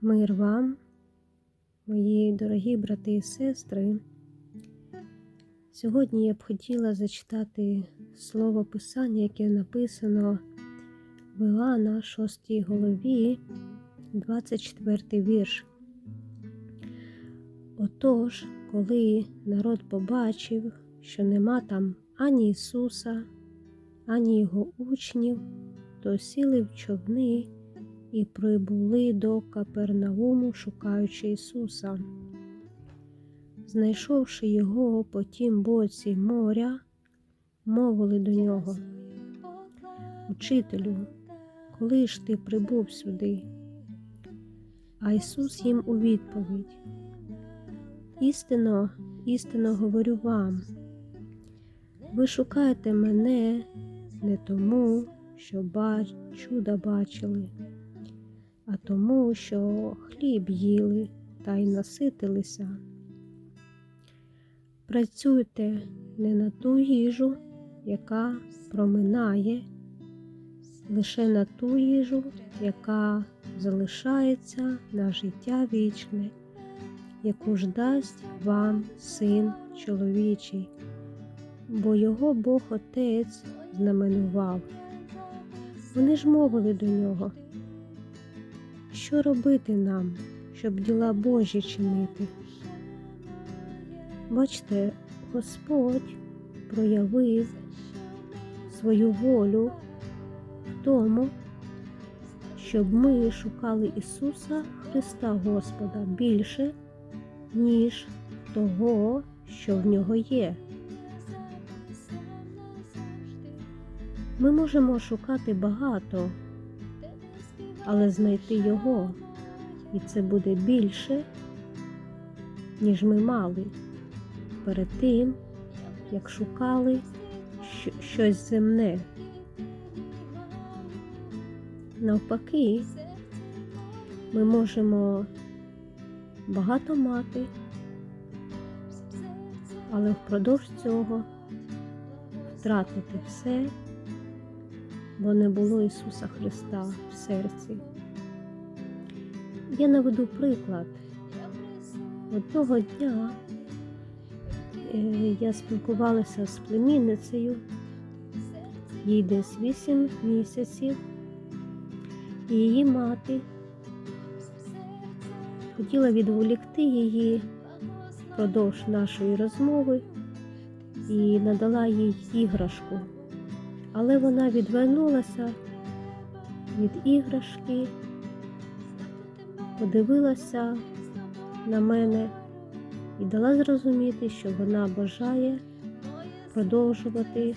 Мир вам, мої дорогі брати і сестри. Сьогодні я б хотіла зачитати слово Писання, яке написано в Іоанна 6 голові, 24 вірш. Отож, коли народ побачив, що нема там ані Ісуса, ані Його учнів, то сіли в човни і прибули до Капернауму, шукаючи Ісуса. Знайшовши його по тім боці моря, мовили до нього. Учителю, коли ж ти прибув сюди? А Ісус їм у відповідь: Істинно, істинно говорю вам, ви шукаєте мене не тому, що чуда бачили, а тому, що хліб їли та й наситилися. Працюйте не на ту їжу, яка проминає, лише на ту їжу, яка залишається на життя вічне, яку ж дасть вам син чоловічий, бо його Бог Отець знаменував. Вони ж мовили до нього, що робити нам, щоб діла Божі чинити. Бачте, Господь проявив свою волю в тому, щоб ми шукали Ісуса Христа Господа більше, ніж того, що в нього є. Ми можемо шукати багато, але знайти Його, і це буде більше, ніж ми мали перед тим, як шукали щось земне. Навпаки, ми можемо багато мати, але впродовж цього втратити все, бо не було Ісуса Христа в серці. Я наведу приклад. Одного дня е, я спілкувалася з племінницею, їй десь 8 місяців, і її мати хотіла відволікти її впродовж нашої розмови і надала їй іграшку. Але вона відвернулася від іграшки, подивилася на мене і дала зрозуміти, що вона бажає продовжувати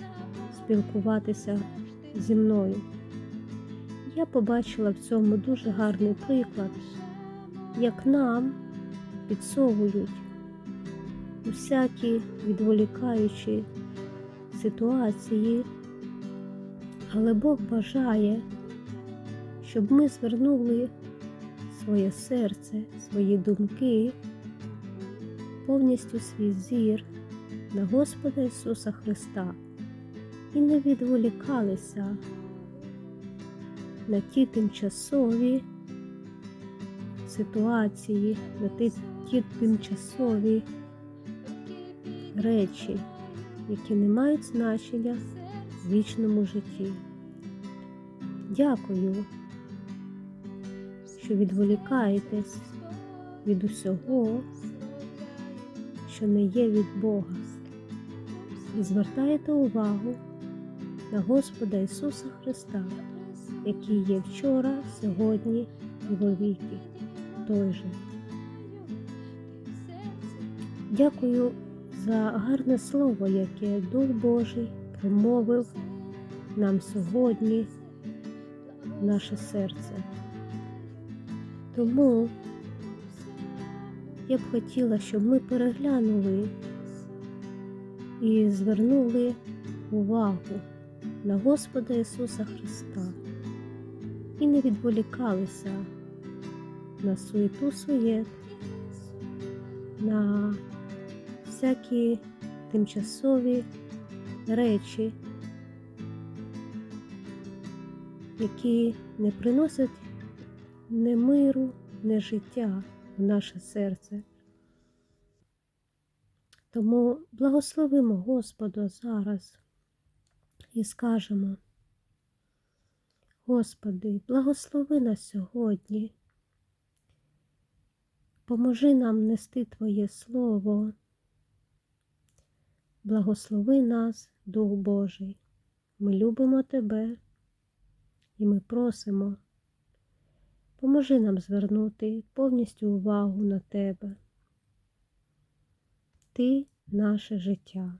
спілкуватися зі мною. Я побачила в цьому дуже гарний приклад, як нам підсовують усякі відволікаючі ситуації, але Бог бажає, щоб ми звернули своє серце, свої думки, повністю свій зір на Господа Ісуса Христа і не відволікалися на ті тимчасові ситуації, на ті, ті тимчасові речі, які не мають значення вічному житті. Дякую, що відволікаєтесь від усього, що не є від Бога, і звертаєте увагу на Господа Ісуса Христа, який є вчора, сьогодні і вовіки, той же. Дякую за гарне слово, яке Дух Божий промовив нам сьогодні наше серце. Тому я б хотіла, щоб ми переглянули і звернули увагу на Господа Ісуса Христа і не відволікалися на суету суєт, на всякі тимчасові речі, які не приносять ні миру, не життя в наше серце. Тому благословимо Господа зараз і скажемо, Господи, благослови нас сьогодні, поможи нам нести Твоє Слово, благослови нас, Дух Божий. Ми любимо Тебе і ми просимо, поможи нам звернути повністю увагу на Тебе. Ти наше життя,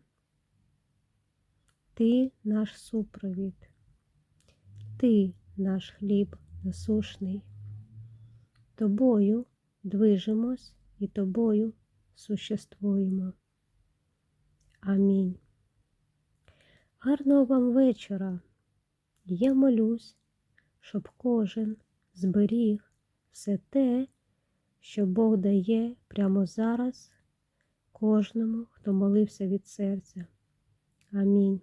Ти наш супровід, Ти наш хліб насушний. Тобою движемось і тобою существуємо. Амінь. Гарного вам вечора. Я молюсь, щоб кожен зберіг все те, що Бог дає прямо зараз кожному, хто молився від серця. Амінь.